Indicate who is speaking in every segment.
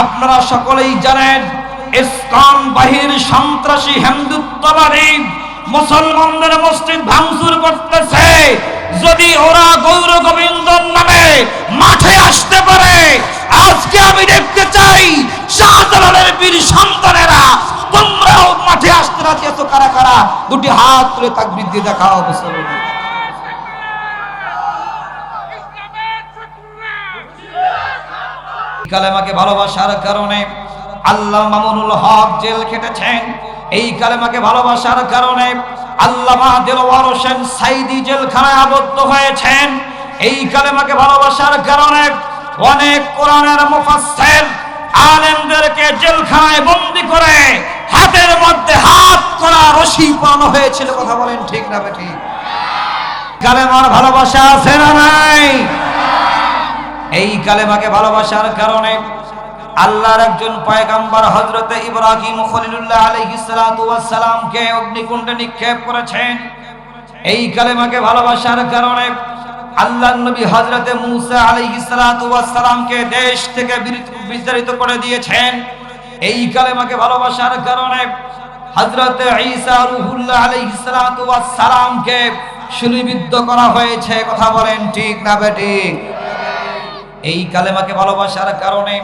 Speaker 1: আপনারা সকলেই জানেন ইসলাম বাহির সন্ত্রাসী হিন্দুত্ববাদী মুসলমানদের মসজিদ ভাঙচুর করতেছে। যদি ওরা গৌর গোবিন্দর নামে মাঠে আসতে পারে, আজকে আমি দেখতে চাই, শাহজালালের বীর সন্তানেরা তোমরাও মাঠে আসতে রাজি আছো? কারা কারা? দুটি হাত তুলে তাকবীর দিয়ে দেখাও মুসলমান কালেমাকে ভালোবাসার কারণে আল্লাহ মামুনুল হক জেল খেটেছেন। এই কালেমাকে ভালোবাসার কারণে আল্লামা দেলোয়ার হোসেন সাইদি জেলখানায় আবদ্ধ হয়েছেন। এই কালেমাকে ভালোবাসার কারণে অনেক কোরআনের মুফাসসির আলেমদেরকে জেলখানায় বন্দি করে হাতের মধ্যে হাত করা রশি পানো হয়েছিল। কথা বলেন ঠিক না বেঠি কালেমার ভালোবাসা আছে না নাই? এই কালেমাকে ভালোবাসার কারণে আল্লাহর একজন পয়গাম্বর হযরতে ইব্রাহিম খলিলুল্লাহ আলাইহিস সালাতু ওয়াস সালামকে অগ্নিকুণ্ডে নিক্ষেপ করেছেন। এই কালেমাকে ভালোবাসার কারণে আল্লাহর নবী হযরতে মূসা আলাইহিস সালাতু ওয়াস সালামকে দেশ থেকে বিতাড়িত করে দিয়েছেন। এই কালেমাকে ভালোবাসার কারণে হযরতে ঈসা রূহুল্লাহ আলাইহিস সালাতু ওয়াস সালামকে শুলিবিদ্ধ করা হয়েছে। কথা বলেন ঠিক না বেঠিক এই কালেমাকে ভালোবাসার কারণে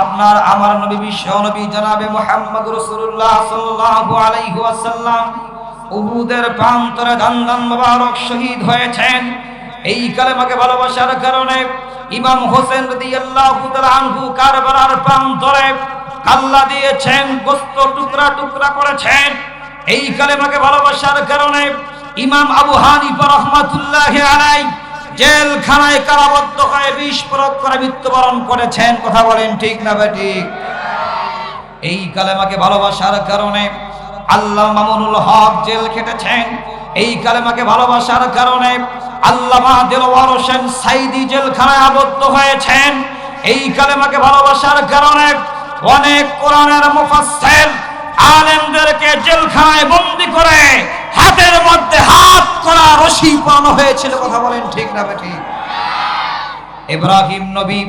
Speaker 1: আপনার, আমার নবী বিশ্ব নবী জনাবে মোহাম্মদ রসুল্লাহ সাল্লাল্লাহু আলাইহি ওয়াসাল্লাম উহুদের প্রান্তরে দান দান মোবারক শহীদ হয়েছেন। এই কালেমাকে ভালোবাসার কারণে ইমাম হোসেন রাদিয়াল্লাহু তাআলা আনহু কারবালার প্রান্তরে কাল্লা দিয়েছেন, গোস্ত টুকরা টুকরা করেছেন। এই কালেমাকে ভালোবাসার কারণে ইমাম আবু হানিফা রহমাতুল্লাহি আলাইহি জেলখানায় কারাবদ্ধ হয়ে প্রয়োগ করে মৃত্যুবরণ করেছেন। কথা বলেন ঠিক না ঠিক? এই কালেমাকে ভালোবাসার কারণে আল্লাহ মামুনুল হক জেল খেটেছেন। এই কালেমাকে ভালোবাসার কারণে আল্লামা দেলোয়ার হোসেন সাইদি জেলখানায় আবদ্ধ হয়েছেন। এই কালেমাকে ভালোবাসার কারণে অনেক কোরআনের মুফাসসির আলেমদেরকে জেলখানায় বন্দি করে হাত করা রশি হয়েছিল, কথা বলেন ঠিক না বেঠিক ইব্রাহিম নবী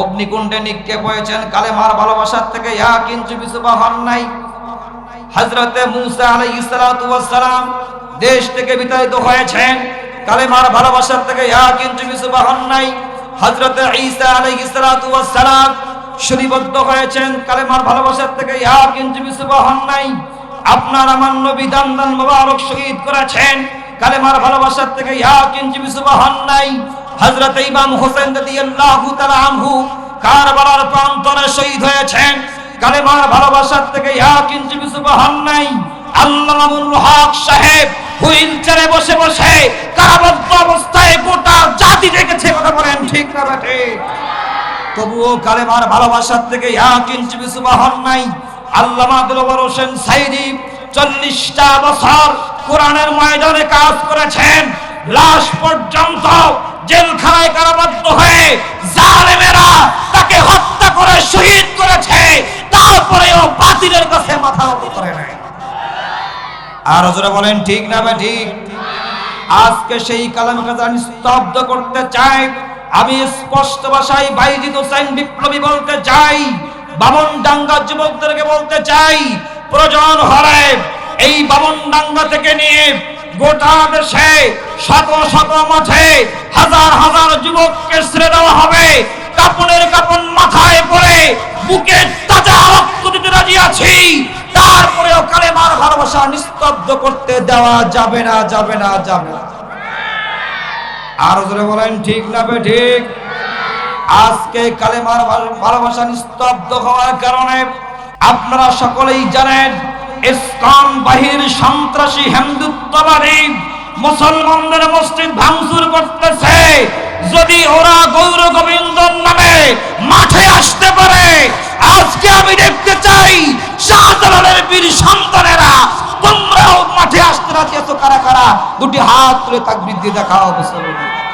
Speaker 1: অগ্নিকুণ্ডে নিক্ষেপ হয়েছেন, কালেমার ভালোবাসার থেকে ইয়া কিঞ্চু বিসুবা হন নাই। হযরতে মূসা ওয়াস দেশ থেকে বিতাড়িত হয়েছেন, কালেমার ভালোবাসার থেকে ইয়া কিঞ্চু বিসুবা হন নাই। হযরতে ঈসা আলাইহিস সালাতু ওয়াস সালাম শুনিবদ্ধ হয়েছেন, কালেমার ভালোবাসার থেকে ইয়া কিঞ্চু বিসুবা হন নাই। আপনার আমার নবী দান দান মোবারক শহীদ করেছেন কালেমার ভালোবাসার থেকে ইয়া নাই। হযরত ইমাম হোসেন রাদিয়াল্লাহু প্রান্তরে শহীদ হয়েছেন। কালেমার ভালোবাসার থেকে ইয়া কিঞ্চু বিসুবা হন নাই। সাহেব বসে বসে অবস্থায় জাতি দেখেছে ঠিক ভালোবাসার থেকে নাই। হোসেন চল্লিশটা বছর কোরআনের ময়দানে কাজ করেছেন। লাশ পর্যন্ত জেলখানায় কারাবদ্ধ হয়ে জালেমেরা তাকে হত্যা করে, শহীদ করেছে। তারপরেও বাতিলের কাছে মাথা নত করে নাই। আর জোরে বলেন, ঠিক না বা ঠিক। আজকে সেই কালামকে আমি স্তব্ধ করতে চাই আমি স্পষ্ট ভাষায় বাইজিদ হোসেন বিপ্লবী বলতে চাই বামন ডাঙ্গা যুবকদেরকে বলতে চাই, প্রয়োজন হলে এই বামন ডাঙ্গা থেকে নিয়ে গোটা দেশে শত শত মাঠে হাজার হাজার যুবককে ছেড়ে দেওয়া হবে। কাপড়ের কাপড় মাথায় পরে বুকে তাজা রক্ত দিতে রাজি আছি। তারপরেও কালেমার ভালোবাসা নিস্তব্ধ করতে দেওয়া যাবে না যাবে না যাবে না। আরও জোরে বলেন, ঠিক না বে ঠিক? আজকে কালেমার ভালো- ভালোবাসা নিস্তব্ধ হওয়ার কারণে আপনারা সকলেই জানেন ইসলাম বাহির, সন্ত্রাসী, হিন্দুত্ববাদী, মুসলমানদের মসজিদ ভাঙচুর করতেছে। যদি ওরা গৌর গোবিন্দর নামে মাঠে আসতে পারে, আজকে আমি দেখতে চাই, শাহজালালের বীর সন্তানেরা তোমরাও মাঠে আসতে রাজি আছো কারা কারা? দুটি হাত তুলে তাকবীর দিয়ে দেখাও মুসলমান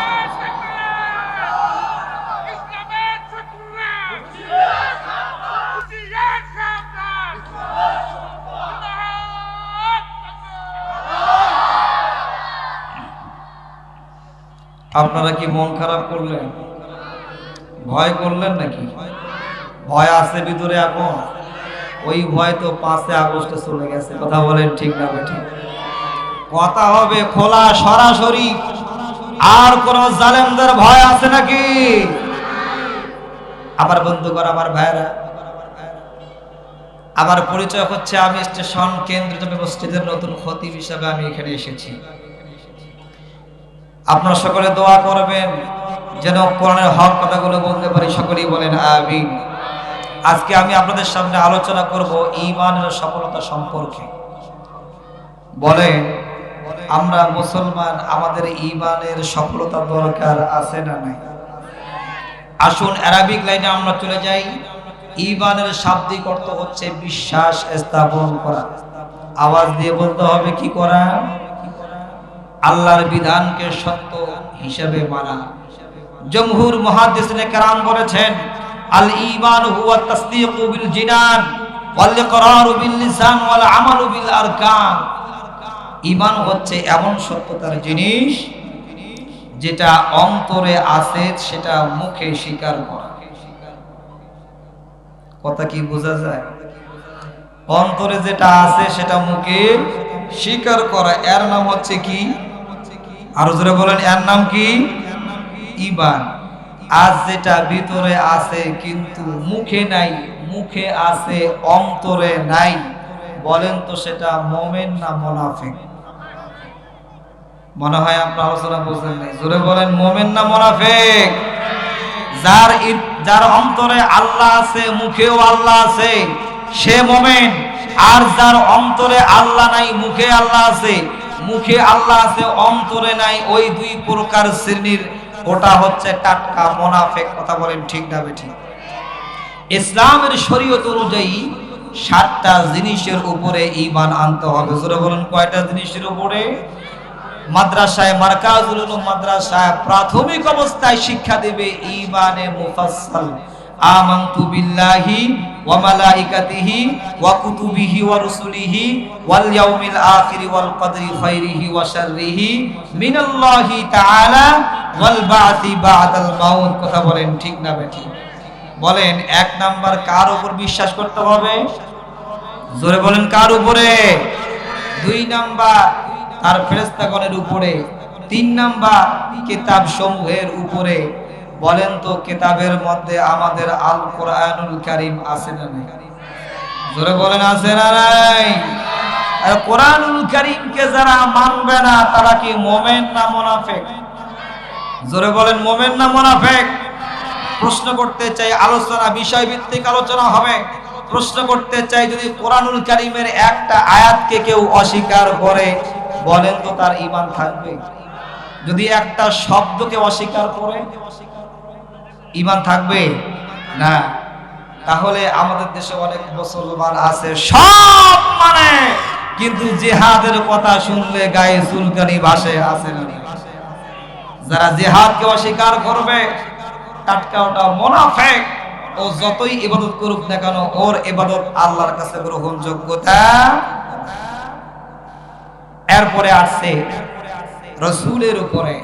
Speaker 1: আপনারা কি মন খারাপ করলেন? ভয় করলেন নাকি? ভয় আছে ভিতরে এখন? ওই ভয় তো পাঁচে আগস্টে চলে গেছে, কথা বলেন ঠিক না ঠিক কথা হবে খোলা সরাসরি। আর কোন জালেমদের ভয় আছে নাকি? আবার বন্ধুগণ, আমার ভাইরা আমার পরিচয় হচ্ছে আমি স্টেশন কেন্দ্রিত মসজিদের নতুন খতিব হিসাবে আমি এখানে এসেছি। আপনারা সকলে দোয়া করবেন, যেন কোরআনের হক কথাগুলো বলতে পারি, সকলেই বলেন আমিন। আজকে আমি আপনাদের সামনে আলোচনা করব ঈমানের সফলতা সম্পর্কে। বলেন, আমরা মুসলমান, আমাদের ঈমানের সফলতা দরকার আছে না নাই? আসুন অ্যারাবিক লাইনে আমরা চলে যাই। ঈমানের শাব্দিক অর্থ হচ্ছে বিশ্বাস স্থাপন করা। আওয়াজ দিয়ে বলতে হবে কি করা? আল্লাহর বিধানকে সত্য হিসাবে মানা। জমহুর মুহাদ্দিসিনে কেরাম বলেছেন, আল ঈমান হুয়া তাসদীকু বিল জিনান, ওয়াল ইকরারু বিল লিসান, ওয়াল আমালু বিল আরকান। ঈমান হচ্ছে এমন সত্যতার জিনিস যেটা অন্তরে আছে, সেটা মুখে স্বীকার করা। কথা কি বোঝা যায়? অন্তরে যেটা আছে, সেটা মুখে স্বীকার করা। এর নাম হচ্ছে কি? আরও জোরে বলেন, এর নাম কি? ইমান। আজ যেটা ভিতরে আছে কিন্তু মুখে নাই, মুখে আছে, অন্তরে নাই। বলেন তো সেটা মোমেন না মোনাফিক? মনে হয় আপনার আলোচনা বুঝলেন নাই। জোরে বলেন, মোমেন না মোনাফিক? যার যার অন্তরে আল্লাহ আছে, মুখেও আল্লাহ আছে, সে মোমেন। আর যার অন্তরে আল্লাহ নাই, মুখে আল্লাহ আছে মুখে আল্লাহ আছে, অন্তরে নাই, ওই দুই প্রকার শ্রেণির। ওটা হচ্ছে টাটকা, মোনাফেক, কথা বলেন ঠিক না বেঠিক ইসলামের শরীয়ত অনুযায়ী সাতটা জিনিসের উপরে ঈমান আনতে হবে। জোরে বলেন, কয়টা জিনিসের উপরে? মাদ্রাসায়, মার্কাজুল মাদ্রাসায় প্রাথমিক অবস্থায় শিক্ষা দেবে ঈমানে মুফাসসাল। আমানতু বিল্লাহি ওয়া মালাইকাতিহি ওয়া কুতুবিহি ওয়া রুসুলিহি ওয়াল ইয়াউমিল আখির ওয়াল কদরি খাইরিহি ওয়া শাররিহি মিনাল্লাহি তাআলা ওয়াল বা'থি বা'দাল মাউত। কথা বলেন ঠিক না বেঠিক বলেন, এক নাম্বার কার উপর বিশ্বাস করতে হবে? জোরে বলেন, কার উপরে? দুই নাম্বার তার ফেরেস্তাগণের উপরে। তিন নাম্বার কিতাব সমূহের উপরে। বলেন তো, কিতাবের মধ্যে আমাদের আল কোরআনুল কারিম আছে না নাই? জোরে বলেন, আছে না নাই? কোরআনুল কারীমকে যারা মানবে না, তারা কি মোমেন না মুনাফিক? জোরে বলেন, মোমেন না মুনাফিক? প্রশ্ন করতে চাই, আলোচনা বিষয় ভিত্তিক আলোচনা হবে। প্রশ্ন করতে চাই, যদি কোরআনুল কারিমের একটা আয়াতকে কেউ অস্বীকার করে, বলেন তো তার ঈমান থাকবে? যদি একটা শব্দকে অস্বীকার করে ঈমান থাকবে? না। তাহলে আমাদের দেশে অনেক মুসলমান আছে, সব মানে কিন্তু জেহাদের কথা শুনলে গায়ে চুলকানি ভাসে আছে যারা জিহাদকে অস্বীকার করবে, টাটকা ওটা মোনাফেক। ও যতই ইবাদত করুক না কেন, ওর ইবাদত আল্লাহর কাছে গ্রহণযোগ্যতা এরপরে আসছে, রসুলের উপরে।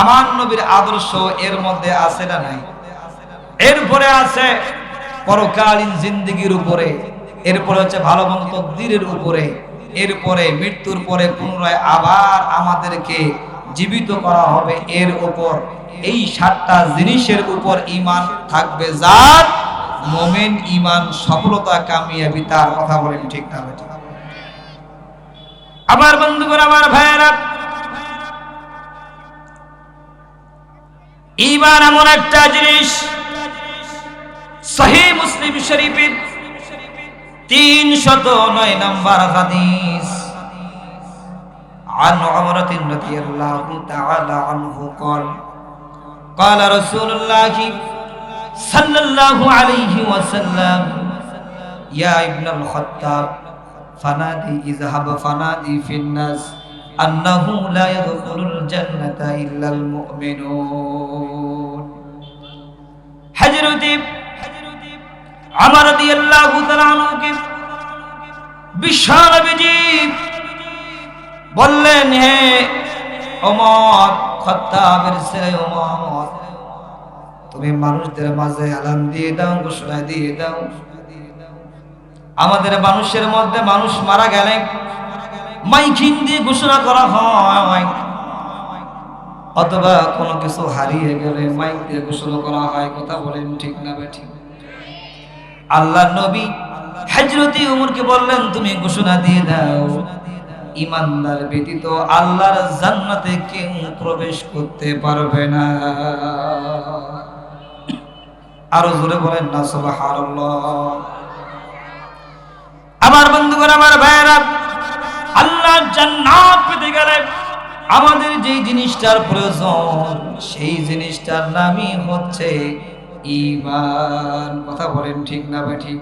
Speaker 1: আমার নবীর আদর্শ এর মধ্যে আছে না নাই? এরপরে আছে পরকালীন জিন্দিগির উপরে, এরপরে হচ্ছে ভালো মন্দ উপরে, এরপরে মৃত্যুর পরে পুনরায় আবার আমাদেরকে জীবিত করা হবে এর উপর এই সাতটা জিনিসের উপর ইমান থাকবে যার মোমেন ইমান সফলতা কামিয়াবি, তার কথা বলেন ঠিক না? আমার বন্ধুগণ, আমার ভাইয়েরা ইমান এমন একটা জিনিস সহি মুসলিম শরীফের তিন শত নয় নম্বর হাদিস عن عمرة رضي الله تعالى عنه قال قال رسول الله صلى الله عليه وسلم يا ابن الخطاب فنادي اذهب فنادي في الناس أنه لا يدخل الجنة إلا المؤمنون حجرتي عمر আমার দিয়াল্লাহুকে বিশ্বনবীজি বললেন, হে অমর খত্তাবের তুমি মানুষদের মাঝে আলাম দিয়ে দাও, ঘোষণা দিয়ে দাও। আমাদের মানুষের মধ্যে মানুষ মারা গেলে মাইকিং দিয়ে ঘোষণা করা হয়। অথবা কোনো কিছু হারিয়ে গেলে মাইক দিয়ে ঘোষণা করা হয়, কথা বলেন ঠিক না ঠিক আল্লাহ নবী হজরতি উমরকে বললেন, তুমি ঘোষণা দিয়ে দাও ইমানদার ব্যতীত আল্লাহর জান্নাতে কেউ প্রবেশ করতে পারবে না। আরও জোরে বলেন না, সুবহানাল্লাহ। আমার বন্ধুগণ, আমার ভাইয়েরা, আল্লাহ জান্নাত পেতে গেলে আমাদের যেই জিনিসটার প্রয়োজন, সেই জিনিসটার নামই হচ্ছে ঈমান কথা বলেন ঠিক না বা ঠিক।